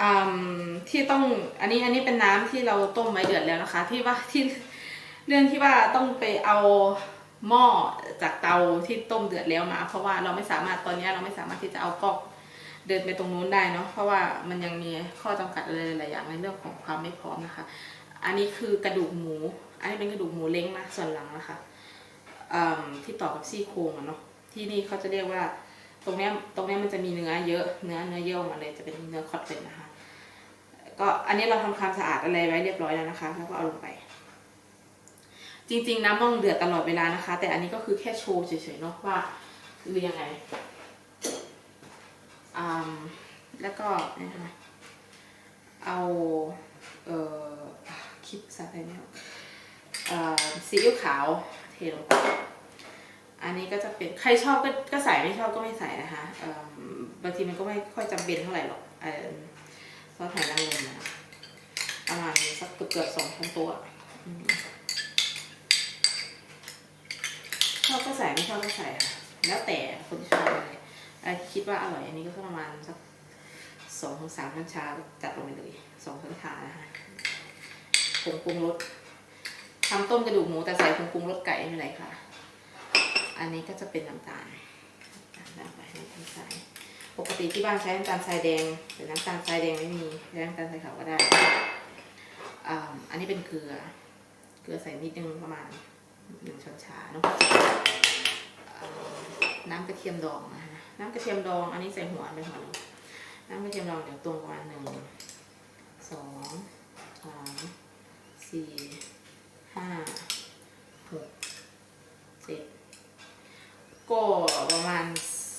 อืมที่ต้องอันนี้อันนี้เป็นน้ำที่เราต้มไว้เดือดแล้วนะคะ ที่ว่าที่เรื่องที่ว่าต้องไปเอาหม้อจากเตาที่ต้มเดือดแล้วมา เพราะว่าเราไม่สามารถตอนนี้เราไม่สามารถที่จะเอาก๊อกเดินไปตรงนู้นได้เนาะเพราะว่ามันยังมีข้อจำกัดอะไรหลายอย่างในเรื่องของความไม่พร้อมนะคะ อันนี้คือกระดูกหมู อันนี้เป็นกระดูกหมูเล้งนะส่วนหลังนะคะที่ต่อกับซี่โครงอะเนาะที่นี่เขาจะเรียกว่า ตรงเนี้ยตรงเนี้ยมันจะมีเนื้อเยอะเนื้อเนื้อเยื่อมาเลยจะเป็นเนื้อคอตเลตนะคะ ก็อันนี้เราทำความสะอาดอะไรไว้เรียบร้อยแล้วนะคะแล้วก็เอาลงไป จริงๆน้ำต้องเดือดตลอดเวลานะคะ แต่อันนี้ก็คือแค่โชว์เฉยๆเนาะว่าคือยังไงอืมแล้วก็นี่นะเอาเอ่อคิดภาษาไทยไม่ออกเอ่อซีอิ๊วขาวเทลงไป อันนี้ก็จะเป็นใครชอบก็ก็ใส่ไม่ชอบก็ไม่ใส่นะคะบางทีมันก็ไม่ค่อยจำเป็นเท่าไหร่หรอกเอิ่มซอสหอยนางรมนะประมาณสักเกือบสองช้อนต๊ะอืมชอบก็ใส่ไม่ชอบก็ใส่ค่ะแล้วแต่คนชอบอะไรอะคิดว่าอร่อยอันนี้ก็ประมาณสักสองถึงสามช้อนชาจัดลงไปเลยสองช้อนชานะคะผงปรุงรสทำต้มกระดูกหมูแต่ใส่ผงปรุงรสไก่ไม่ไรค่ะ อันนี้ก็จะเป็นน้ำตาลน้ำตาลไปน้ำตาลทรายปกติที่บ้านใช้น้ำตาลทรายแดงแต่น้ำตาลทรายแดงไม่มีใช้น้ำตาลทรายขาวก็ได้อ่าอันนี้เป็นเกลือ เกลือใส่นิดนึงประมาณหนึ่งช้อนชาเนาะน้ำกระเทียมดองนะคะน้ำกระเทียมดอง อันนี้ใส่หัวไปหัวน้ำกระเทียมดองเดี๋ยวตวงประมาณหนึ่งสองสามสี่ห้าหกเจ็ด ก็ประมาณ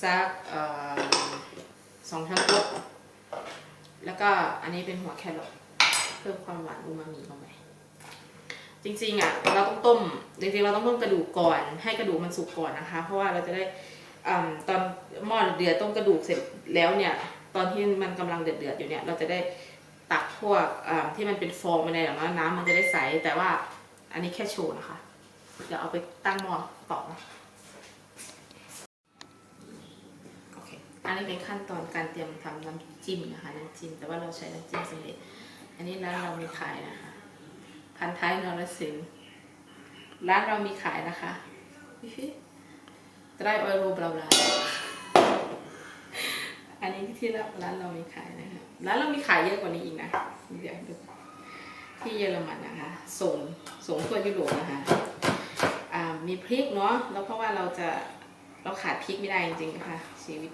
สักออสองช้อนโต๊ะแล้วก็อันนี้เป็นหัวแครอทเพิ่มความหวานอูมามิลงไปจริงๆอะเราต้องต้มจริงๆเราต้องต้มกระดูกก่อน ให้กระดูกมันสุกก่อนนะคะ เพราะว่าเราจะได้อตอนหม้อเดือดต้มกระดูกเสร็จแล้วเนี่ย ตอนที่มันกำลังเดือดๆอยู่เนี่ยเราจะได้ตักพวกที่มันเป็นฟองอะไรอย่างเงี้ยน้ำมันจะได้ใสแต่ว่าอันนี้แค่โชว์นะคะเดี๋ยวเอาไปตั้งหม้อต่อนะ โอันนี้เป็นขั้นตอนการเตรียมทำน้ำจิ้มนะคะน้ำจิ้มแต่ว่าเราใช้น้ำจิ้มสำเร็จ อันนี้ร้านเรามีขายนะคะ พันท้ายนรสิงห์ร้านเรามีขายนะคะไตรออยโรบลาบลาอันนี้ที่ร้านเรามีขายนะคะร้านเรามีขายเยอะกว่านี้อีกนะเดี๋ยวดูที่เยอรมันนะคะ ส่งส่งทั่วยุโรปนะคะ มีพริกเนาะแล้วเพราะว่าเราจะเราขาดพริกไม่ได้จริงๆนะคะชีวิต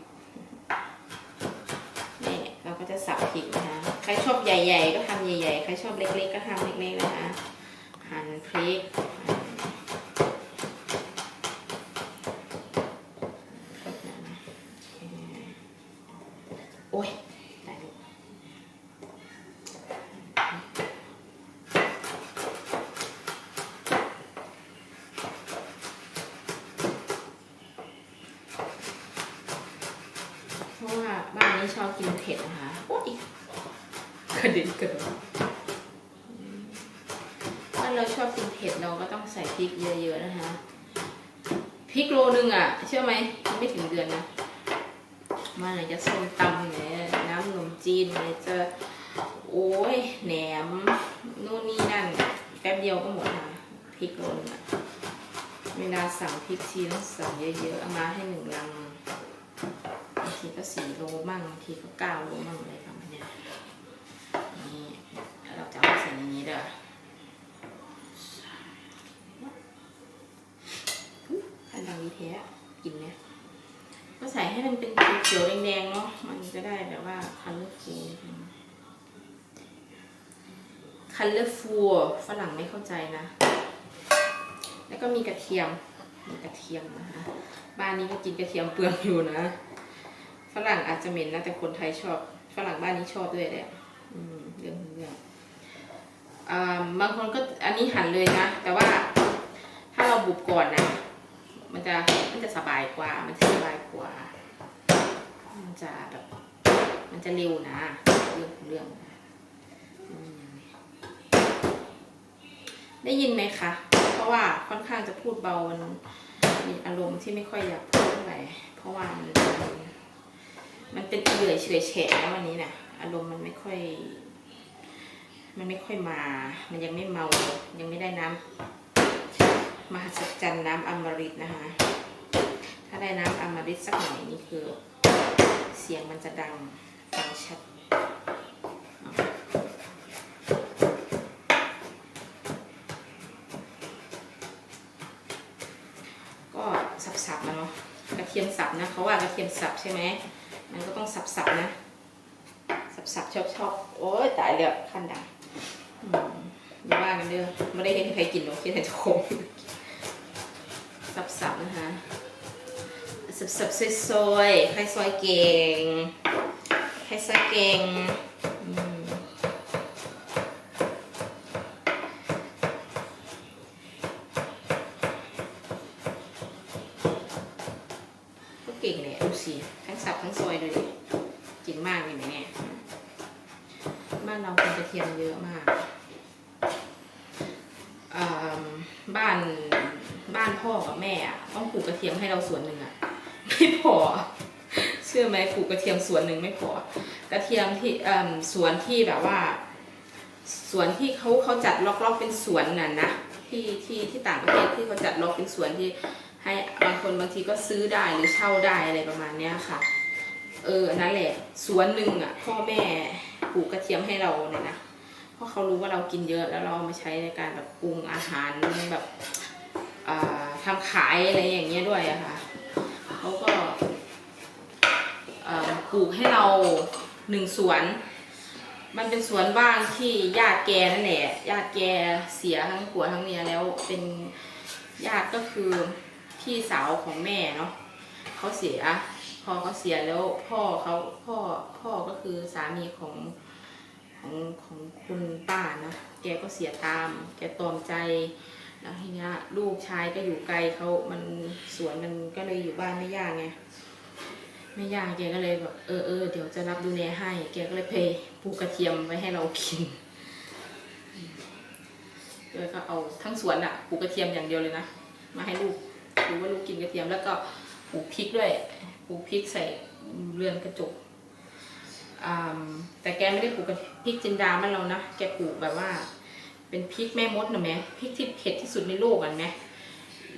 จะสับพริกนะคะ ใครชอบใหญ่ ๆ ก็ทำใหญ่ ๆ ใครชอบเล็ก ๆ ก็ทำเล็กๆนะคะ หั่นพริกโอ้ยเพราะว่าบ้านนี้ชอบกินเผ็ดนะคะ กระเด็นกระโดดถ้าเราชอบกินเผ็ดเราก็ต้องใส่พริกเยอะๆนะคะพริกโลนึงอะ เชื่อไหมไม่ถึงเดือนนะมาไหนจะส้มตำไหนน้ำขนมจีนไหนจะโอ้ยแหนมนู่นนี่นั่นแป๊บเดียวก็หมดนะพริกโลนึงอะเวลาสั่งพริกทีต้องสั่งเยอะๆเอามาให้หนึ่งลังบางทีก็สี่โลมั่งบางทีก็เก้าโลมั่งอะไรประมาณเนี้ยนี่เราจะเอาใส่ในนี้เด้ออันดังวิเทะกินเนี่ยก็ใส่ให้มันเป็นเขียวๆแดงๆเนาะมันจะได้แบบว่าคัลเลอร์ฟูคัลเลอร์ฟูฝรั่งไม่เข้าใจนะ แล้วก็มีกระเทียมมีกระเทียมนะคะบ้านนี้ก็กินกระเทียมเปลืองอยู่นะฝรั่งอาจจะเหม็นนะแต่คนไทยชอบฝรั่งบ้านนี้ชอบด้วยแหละอืมเรื่องเรื่องอ่า บางคนก็อันนี้หั่นเลยนะ แต่ว่าถ้าเราบุบก่อนนะ มันจะมันจะสบายกว่า มันจะสบายกว่า มันจะแบบ มันจะเร็วนะ เรื่องเรื่องได้ยินไหมคะ เพราะว่าค่อนข้างจะพูดเบา มันมีอารมณ์ที่ไม่ค่อยอยากพูดเท่าไหร่เพราะว่ามันมันเป็นเอื่อยเฉยแฉะแล้ววันนี้น่ะอารมณ์มันไม่ค่อย มันไม่ค่อยมา มันยังไม่เมา ยังไม่ได้น้ำมหัศจรรย์น้ำอมฤตนะคะ ถ้าได้น้ำอมฤตสักหน่อยนี่คือ เสียงมันจะดังฟังชัดก็สับๆนะเนาะกระเทียมสับนะเขาว่ากระเทียมสับใช่ไหมมันก็ต้องสับๆนะ สับๆชอบชอบๆโอ้ยตายแล้วขั้นดัง อย่าว่ากันเด้อไม่ได้เห็นใครกินหรอกคิดแต่จะคมสับๆนะคะสับๆซอยๆใครซอยเก่งใครซอยเก่งอืม ก็เก่งเลยดูสิทั้งสับทั้งซอยเลยดิเก่งมากเลยไหมเนี่ยบ้านเราคนกระเทียมเยอะมากอ่าบ้านบ้านพ่ อะต้องปลูกกระเทียมให้เราสวนหนึ่งอะไม่พอเชื่อไหมปลูกกระเทียมสวนหนึ่งไม่พอกระเทียมที่สวนที่แบบว่าสวนที่เขาเขาจัดล็อกๆเป็นสวนน่ะนะที่ที่ที่ต่างประเทศที่เขาจัดล็อกเป็นสวนที่ให้บางคนบางทีก็ซื้อได้หรือเช่าได้อะไรประมาณเนี้ยค่ะ เออนั่นแหละสวนหนึ่งอะ พ่อแม่ปลูกกระเทียมให้เราเนี่ยนะเพราะเขารู้ว่าเรากินเยอะแล้วเราเอามาใช้ในการแบบปรุงอาหารแบบอ่า ทำขายอะไรอย่างเงี้ยด้วยอะค่ะเขาก็ปลูกให้เราหนึ่งสวน มันเป็นสวนบ้านที่ญาติแกนั่นแหละญาติแกเสียทั้งผัวทั้งเมียแล้วเป็นญาติก็คือพี่สาวของแม่เนาะเขาเสียพอเขาเสียแล้วพ่อเขาพ่อพ่อก็คือสามีของของของคุณป้านะแกก็เสียตาม แกตอมใจ แล้วทีเนี้ยลูกชายก็อยู่ไกลเขามันสวนมันก็เลยอยู่บ้านไม่ยากไงไม่ยากแกก็เลยแบบเออเออเดี๋ยวจะรับดูแลให้ แกก็เลยเพย์ปลูกกระเทียมไว้ให้เรากินเลยก็เอาทั้งสวนอะปลูกกระเทียมอย่างเดียวเลยนะมาให้ลูกดูว่าลูกกินกระเทียมแล้วก็ปลูกพริกด้วยปลูกพริกใส่เรือนกระจกแต่แกไม่ได้ปลูกพริกจินดามันเรานะแกปลูกแบบว่า เป็นพริกแม่มดนะแม่พริกที่เผ็ดที่สุดในโลกอะแม่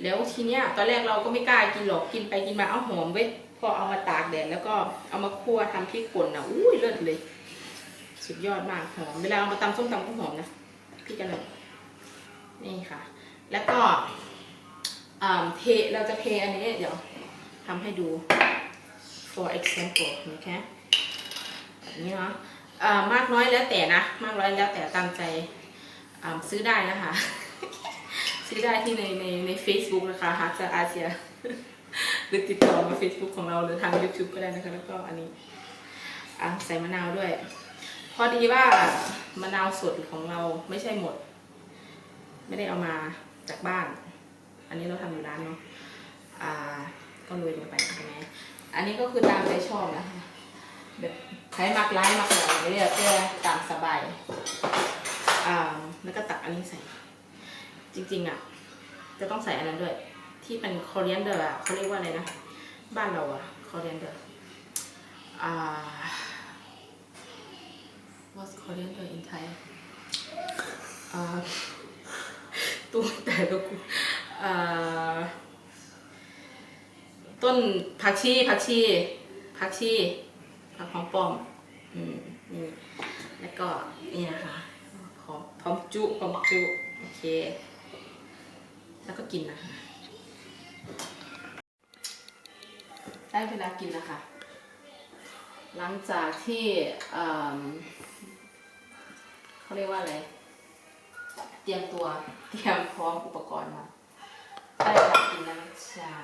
แล้วทีเนี้ยตอนแรกเราก็ไม่กล้ากินหรอกกินไปกินมาเอาหอมเว้ยพอเอามาตากแดดแล้วก็เอามาคั่วทำพริกป่นนะอุ้ยเลิศเลย สุดยอดมากหอมเวลาเอามาตำส้มตำก็หอมนะพริกกันเลยนี่ค่ะ แล้วก็เทเราจะเทอันนี้เดี๋ยวทำให้ดู for example นะคะแบบนี้เนาะมากน้อยแล้วแต่นะ มากน้อยแล้วแต่ตามใจ ซื้อได้นะคะ ซื้อได้ที่ในในใน Facebook นะคะฮักจะอาเซียหรือติดต่อมา Facebook ของเราหรือทาง YouTube ก็ได้นะคะ แล้วก็อันนี้ใส่มะนาวด้วย พอดีว่ามะนาวสดของเราไม่ใช่หมด ไม่ได้เอามาจากบ้าน อันนี้เราทำอยู่ร้านเนาะอ่าก็โรยลงไปใช่ไหมอันนี้ก็คือตามใจชอบนะคะแบบใช้มักร้ายมักหน่อยเรียกแค่ตามสบายอ่า แล้วก็ตักอันนี้ใส่ จริงๆอะ จะต้องใส่อันนั้นด้วย ที่เป็นคอเรียนเดอร์อะเขาเรียกว่าอะไรนะ บ้านเราอะคอเรียนเดอร์อ่า what's coriander in Thai อ่าตัวแต่ตัวกูอ่าต้นผักชีผักชีผักชีผักหอมป้อม อืมนี่แล้วก็นี่นะคะ จุหอมจุ โอเค แล้วก็กินนะคะ ได้เวลากินนะคะ หลังจากที่อืมเขาเรียกว่าอะไร เตรียมตัว เตรียมพร้อมอุปกรณ์มาได้เวลากินแล้วจ๊ะ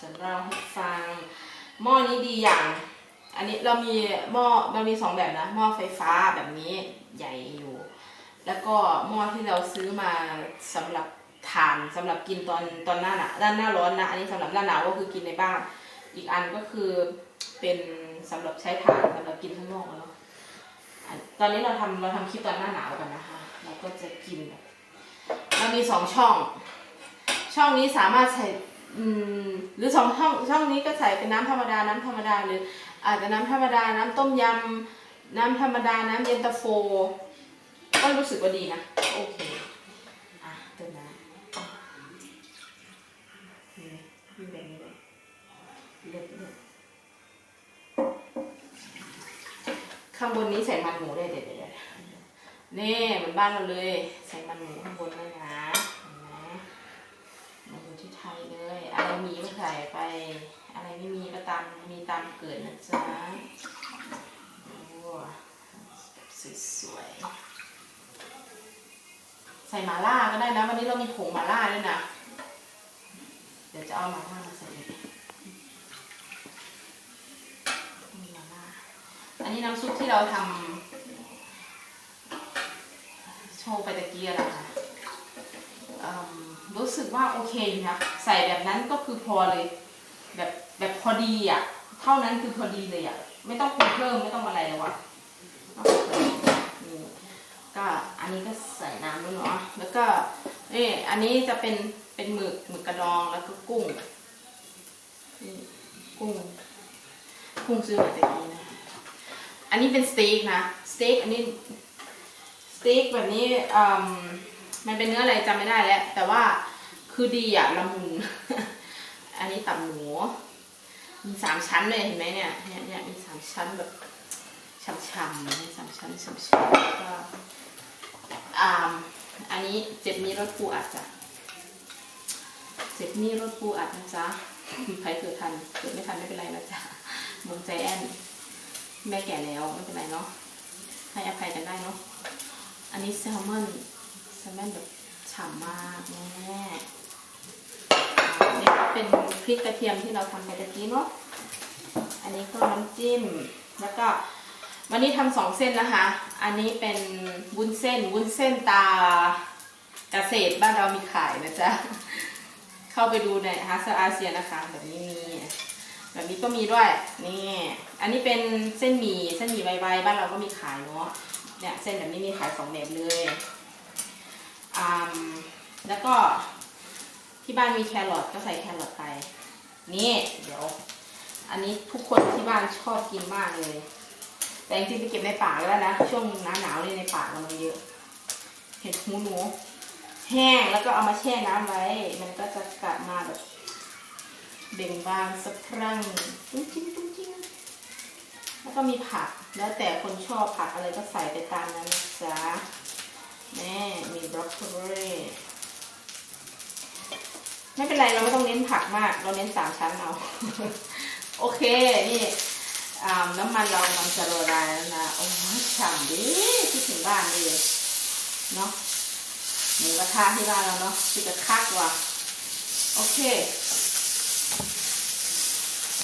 จะเล่าให้ฟัง หม้อนี้ดีอย่างอันนี้เรามีหม้อมันมีสองแบบนะหม้อไฟฟ้าแบบนี้ใหญ่อยู่ แล้วก็หม้อที่เราซื้อมาสำหรับทานสำหรับกินตอนตอนหน้าหนาด้านหน้าร้อนนะ อันนี้สำหรับหน้าหนาวก็คือกินในบ้าน อีกอันก็คือเป็นสำหรับใช้ทานสำหรับกินข้างนอกอะเนาะอันตอนนี้เราทำเราทำคลิปตอนหน้าหนาวกันนะคะ เราก็จะกินแบบมันมีสองช่อง ช่องนี้สามารถใส่หรือสองช่องช่องนี้ก็ใส่เป็นน้ำธรรมดาน้ำธรรมดาหรืออาจจะน้ำธรรมดาน้ำต้มยำน้ำธรรมดาน้ำเย็นตาโฟ ก็รู้สึกว่าดีนะ โอเค อะเติมน้ำนี่มีแบบนี้เลยเลือดเลือดข้างบนนี้ใส่มันหมูได้เด็ดเด็ดนี่เหมือนบ้านเราเลย ใส่มันหมูข้างบนเลยนะเห็นไหมมันอยู่ที่ไทยเลย อะไรมีก็ใส่ไป อะไรไม่มีก็ตามมีตามเกิดนะจ๊ะ โอ้สวยๆ ใส่หมาล่าก็ได้นะ วันนี้เรามีผงหมาล่าด้วยนะ เดี๋ยวจะเอาหมาล่ามาใส่อีกมีหมาล่าอันนี้น้ำซุปที่เราทำโชว์ไปตะกี้อะนะคะรู้สึกว่าโอเคนะ ใส่แบบนั้นก็คือพอเลย แบบแบบพอดีอะ เท่านั้นคือพอดีเลยอะ ไม่ต้องปรุงเพิ่มไม่ต้องอะไรแล้วอะ ก็อันนี้ก็ใส่น้ำด้วยเนาะแล้วก็นี่อันนี้จะเป็นเป็นหมึกหมึกกระดองแล้วก็กุ้งนี่กุ้ง กุ้งซื้อมาจากนี้นะอันนี้เป็นสเต็กนะสเต็กอันนี้สเต็กแบบนี้อืมมันเป็นเนื้ออะไรจำไม่ได้แล้ว แต่ว่าคือดีอะละมุนอันนี้ตับหมูมีสามชั้นเลยเห็นไหมเนี่ยเนี่ยเนี่ยมีสามชั้นแบบช่ำๆมีสามชั้นช่ำๆก็ นี้เจ็บมีรสปูอัดจ้ะเจ็บมีรสปูอัดนะจ๊ะใครเกิดทันเกิดไม่ทันไม่เป็นไรนะจ๊ะเมืองใจแอนแม่แก่แล้วไม่เป็นไรเนาะให้อภัยกันได้เนาะอันนี้แซลมอนแซลมอนแบบฉ่ำมากแม่อันนี้ก็เป็นพริกกระเทียมที่เราทำไปตะกี้เนาะอันนี้ก็น้ำจิ้มแล้วก็วันนี้ทำสองเส้นนะคะ อันนี้เป็นวุ้นเส้นวุ้นเส้นตา กษตรบ้านเรามีขายนะจ๊ะ เข้าไปดูในฮาร์ซอาเซียนะคะ แบบนี้มี แบบนี้ก็มีด้วย นี่ อันนี้เป็นเส้นหมี่ เส้นหมี่ไวๆบ้านเราก็มีขายเนาะ เนี่ยเส้นแบบนี้มีขายสองแบบเลยอ่าแล้วก็ที่บ้านมีแครอทก็ใส่แครอทไป นี่เดี๋ยว อันนี้ทุกคนที่บ้านชอบกินมากเลย แต่จริงๆไปเก็บในป่าแล้วนะ ช่วงหน้าหนาวในป่าเรามันเยอะ เห็ดหูหนู แห้งแล้วก็เอามาแช่น้ำไว้ มันก็จะกลับมาแบบเบ่งบานสะพรั่งจุ้งจิ้งจุ้งจิ้งแล้วก็มีผัก แล้วแต่คนชอบผักอะไรก็ใส่ไปตามนั้นนะจ๊ะแม่มีบรอกโคลีไม่เป็นไรเราไม่ต้องเน้นผักมาก เราเน้นสามชั้นเอาโอเค นี่น้ำมันเรามันจะละลายแล้วนะ โอ้ยฉ่ำดิคิดถึงบ้านเลยเนาะ หมูกระทะที่บ้านเราเนาะที่จะคักว่ะโอเค